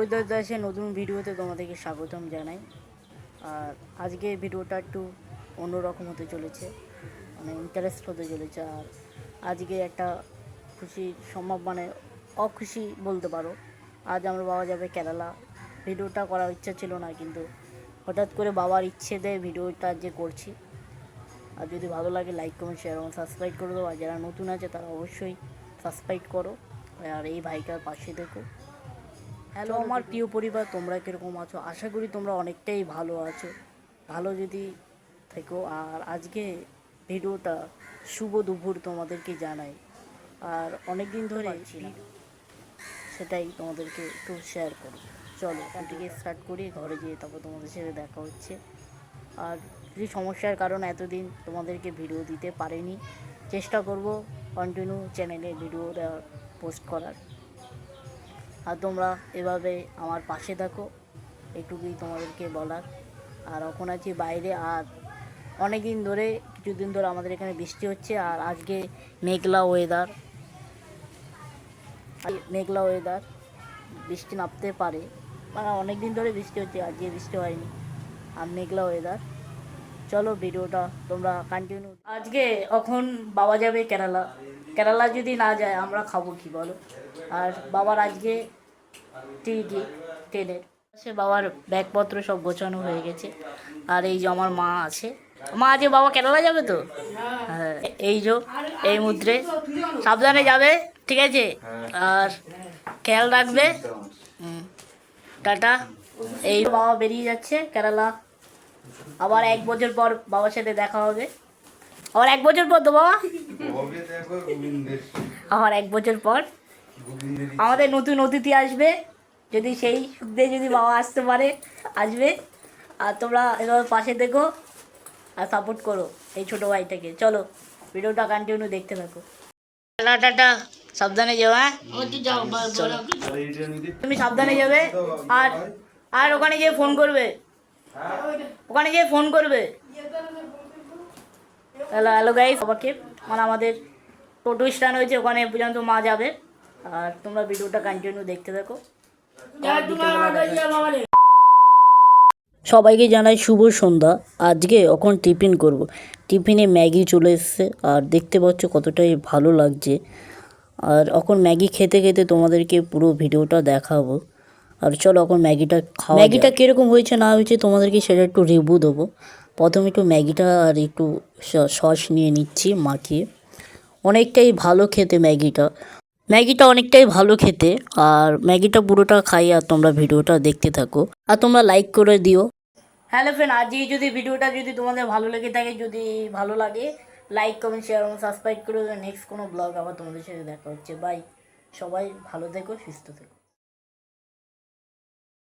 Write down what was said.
পরিদয় দাসের নতুন ভিডিওতে তোমাদেরকে স্বাগতম জানাই। আর আজকে ভিডিওটা একটু অন্যরকম হতে চলেছে মানে ইন্টারেস্ট হতে চলেছে। আর আজকে একটা খুশি সম্ভব মানে অখুশি বলতে পারো। আজ আমার বাবা যাবে কেরালা। ভিডিওটা করার ইচ্ছা ছিল না, কিন্তু হঠাৎ করে বাবার ইচ্ছে দেয় ভিডিওটা যে করছি। আর যদি ভালো লাগে লাইক কমেন্ট শেয়ার এবং সাবস্ক্রাইব করে দেবো আর যারা নতুন আছে, তারা অবশ্যই সাবস্ক্রাইব করো। আর এই ভাইটার পাশে দেখো। হ্যালো আমার প্রিয় পরিবার তোমরা কীরকম আছো? আশা করি তোমরা অনেকটাই ভালো আছো। ভালো যদি থেকো আর আজকে ভিডিওটা শুভ দুপুর তোমাদেরকে জানাই। আর অনেক দিন ধরে সেটাই তোমাদেরকে একটু শেয়ার করো। চলো থেকে স্টার্ট করি ঘরে গিয়ে তারপর তোমাদের সাথে দেখা হচ্ছে। আর কিছু সমস্যার কারণে এতদিন তোমাদেরকে ভিডিও দিতে পারিনি চেষ্টা করব কন্টিনিউ চ্যানেলে ভিডিও দেওয়ার পোস্ট করার। আর তোমরা এভাবে আমার পাশে থাকো। একটুকুই তোমাদেরকে বলার। আর এখন আছি বাইরে আর অনেক দিন ধরে, কিছুদিন ধরে আমাদের এখানে বৃষ্টি হচ্ছে আর আজকে মেঘলা ওয়েদার মেঘলা ওয়েদার বৃষ্টি নামতে পারে। মানে অনেক দিন ধরে বৃষ্টি হচ্ছে, আজকে বৃষ্টি হয়নি। আর মেঘলা ওয়েদার চলো ভিডিওটা তোমরা কন্টিনিউ আজকে এখন বাবা যাবে কেরালা? কেরালা যদি না যায়, আমরা খাব কি বলো? আর বাবার আজকে টিকিট ট্রেনের সে বাবার ব্যাগপত্র সব গোছানো হয়ে গেছে। আর এই যে আমার মা আছে। মা আজকে বাবা কেরালা যাবে তো? হ্যাঁ এই যে এই মুদ্রে। সাবধানে যাবে ঠিক আছে? আর খেয়াল রাখবে। টাটা। এই বাবা বেরিয়ে যাচ্ছে কেরালা। আবার এক বছর পর বাবার সাথে দেখা হবে। আবার এক বছর পর তো বাবা। আবার এক বছর পর। আমাদের নতুন অতিথি আসবে যদি সেই সুখদে যদি বাবা আসতে পারে আসবে। আর তোমরা এবার পাশে দেখো আর সাপোর্ট করো এই ছোটো ভাইটাকে। চলো ভিডিওটা কন্টিনিউ দেখতে থাকো। টাটা টাটা সাবধানে যাও হ্যাঁ? তুমি সাবধানে যাবে আর আর ওখানে গিয়ে ফোন করবে। ওখানে গিয়ে ফোন করবে। হ্যালো হ্যালো গাইস বাবাকে মানে আমাদের টোটো স্ট্যান্ড হয়েছে ওখানে পর্যন্ত মা যাবে। আর তোমরা ভিডিওটা কন্টিনিউ দেখতে থাকো। সবাইকে জানাই শুভ সন্ধ্যা। আজকে এখন টিফিন করব। টিফিনে ম্যাগি চলে এসছে আর দেখতে পাচ্ছ কতটাই ভালো লাগছে। আর এখন ম্যাগি খেতে খেতে তোমাদেরকে পুরো ভিডিওটা দেখাবো। আর চলো এখন ম্যাগিটা খাওয়া ম্যাগিটা কীরকম হয়েছে না হয়েছে তোমাদেরকে সেটা একটু রিভিউ দেবো। প্রথমে একটু ম্যাগিটা আর একটু সস নিয়ে নিচ্ছি মাখিয়ে। অনেকটাই ভালো খেতে ম্যাগিটা। ম্যাগিটা অনেকটাই ভালো খেতে, আর ম্যাগিটা পুরোটা খাই আর তোমরা ভিডিওটা দেখতে থাকো। আর তোমরা লাইক করে দিও। হ্যালো ফ্রেন্ড আজকে যদি ভিডিওটা যদি তোমাদের ভালো লেগে থাকে, যদি ভালো লাগে লাইক কমেন্ট শেয়ার এবং সাবস্ক্রাইব করে নেক্সট কোনো ব্লগ আবার তোমাদের সাথে দেখা হচ্ছে। বাই সবাই ভালো থেকো, সুস্থ থেকো।